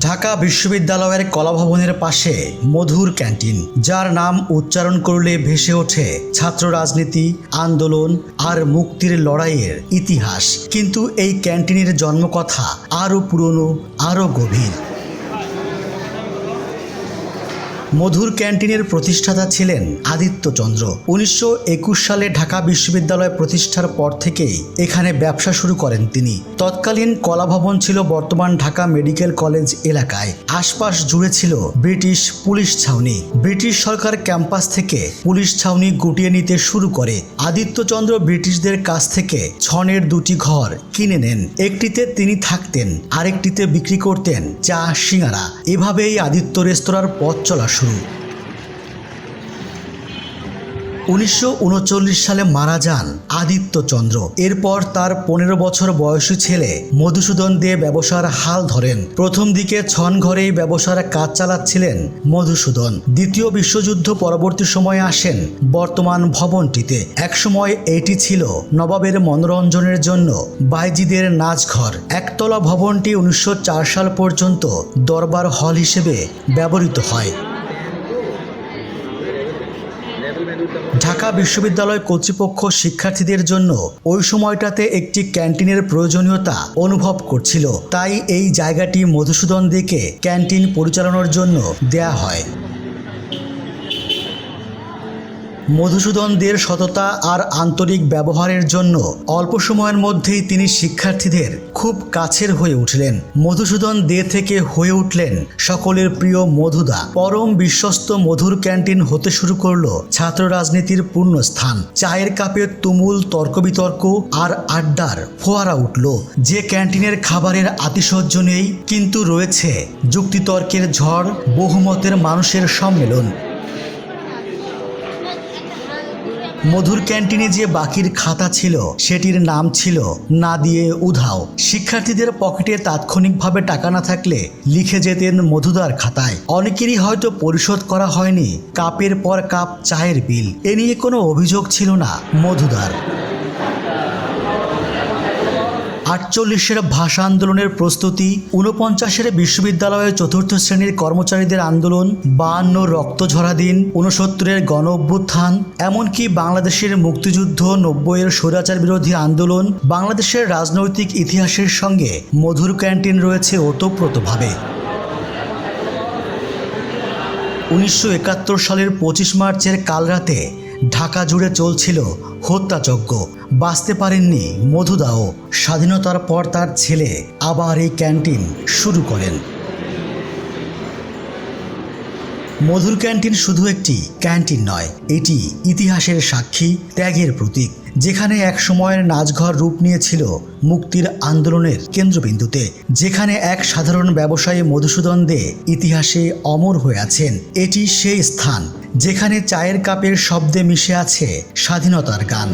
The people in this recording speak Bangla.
ঢাকা বিশ্ববিদ্যালয়ের কলাভবনের পাশে মধুর ক্যান্টিন, যার নাম উচ্চারণ করলে ভেসে ওঠে ছাত্র রাজনীতি, আন্দোলন আর মুক্তির লড়াইয়ের ইতিহাস। কিন্তু এই ক্যান্টিনের জন্মকথা আরও পুরনো, আরও গভীর। মধুর ক্যান্টিনের প্রতিষ্ঠাতা ছিলেন আদিত্যচন্দ্র উনিশশো একুশ সালে ঢাকা বিশ্ববিদ্যালয় প্রতিষ্ঠার পর থেকেই এখানে ব্যবসা শুরু করেন তিনি। তৎকালীন কলাভবন ছিল বর্তমান ঢাকা মেডিকেল কলেজ এলাকায়। আশপাশ জুড়ে ছিল ব্রিটিশ পুলিশ ছাউনি। ব্রিটিশ সরকার ক্যাম্পাস থেকে পুলিশ ছাউনি গুটিয়ে নিতে শুরু করে। আদিত্যচন্দ্র ব্রিটিশদের কাছ থেকে ছনের দুটি ঘর কিনে নেন। একটিতে তিনি থাকতেন, আরেকটিতে বিক্রি করতেন চা, সিঙ্গারা। এভাবেই আদিত্য রেস্তোরাঁর পথ চলা শুরু উনিশশো উনচল্লিশ সালে মারা যান আদিত্যচন্দ্র এরপর তার পনেরো বছর বয়সী ছেলে মধুসূদন দিয়ে ব্যবসার হাল ধরেন। প্রথম দিকে ছন ঘরেই ব্যবসার কাজ চালাচ্ছিলেন মধুসূদন। দ্বিতীয় বিশ্বযুদ্ধ পরবর্তী সময়ে আসেন বর্তমান ভবনটিতে। একসময় এটি ছিল নবাবের মনোরঞ্জনের জন্য বাইজিদের নাচঘর। একতলা ভবনটি উনিশশো চার সাল পর্যন্ত দরবার হল হিসেবে ব্যবহৃত হয়। ঢাকা বিশ্ববিদ্যালয় কর্তৃপক্ষ শিক্ষার্থীদের জন্য ওই সময়টাতে একটি ক্যান্টিনের প্রয়োজনীয়তা অনুভব করছিল। তাই এই জায়গাটি মধুসূদন দিকে ক্যান্টিন পরিচালনার জন্য দেয়া হয়। মধুসূদন দের সততা আর আন্তরিক ব্যবহারের জন্য অল্প সময়ের মধ্যেই তিনি শিক্ষার্থীদের খুব কাছের হয়ে উঠলেন। মধুসূদন দে থেকে হয়ে উঠলেন সকলের প্রিয় মধুদা। পরম বিশ্বস্ত মধুর ক্যান্টিন হতে শুরু করল ছাত্র রাজনীতির পূর্ণ স্থান চায়ের কাপে তুমুল তর্ক বিতর্ক আর আড্ডার ফোয়ারা উঠল। যে ক্যান্টিনের খাবারের আতিশয্য নেই, কিন্তু রয়েছে যুক্তিতর্কের ঝড়, বহুমতের মানুষের সম্মেলন। মধুর ক্যান্টিনে যে বাকির খাতা ছিল, সেটির নাম ছিল না দিয়ে উধাও শিক্ষার্থীদের পকেটে তাৎক্ষণিকভাবে টাকা না থাকলে লিখে যেতেন মধুদার খাতায়। অনেকেরই হয়তো পরিশোধ করা হয়নি, কাপের পর কাপ, চায়ের বিল। এ নিয়ে কোনো অভিযোগ ছিল না মধুদার। আটচল্লিশের ভাষা আন্দোলনের প্রস্তুতি, ঊনপঞ্চাশের বিশ্ববিদ্যালয়ের চতুর্থ শ্রেণির কর্মচারীদের আন্দোলন বাহান্ন রক্তঝরা দিন, ঊনসত্তরের গণ অভ্যুত্থান এমনকি বাংলাদেশের মুক্তিযুদ্ধ, নব্বইয়ের স্বৈরাচার বিরোধী আন্দোলন, বাংলাদেশের রাজনৈতিক ইতিহাসের সঙ্গে মধুর ক্যান্টিন রয়েছে ওতপ্রোতভাবে। উনিশশো একাত্তর সালের পঁচিশ মার্চের কালরাতে ঢাকা জুড়ে চলছিল হত্যাযজ্ঞ। বাঁচতে পারেননি মধুদাও স্বাধীনতার পর তার ছেলে আবার এই ক্যান্টিন শুরু করেন। মধুর ক্যান্টিন শুধু একটি ক্যান্টিন নয়, এটি ইতিহাসের সাক্ষী ত্যাগের প্রতীক। যেখানে এক সময়ের নাচঘর রূপ নিয়েছিল মুক্তির আন্দোলনের কেন্দ্রবিন্দুতে, যেখানে এক সাধারণ ব্যবসায়ী মধুসূদন দে ইতিহাসে অমর হয়ে আছেন। এটি সেই স্থান যেখানে চায়ের কাপের শব্দে মিশে আছে স্বাধীনতার গান।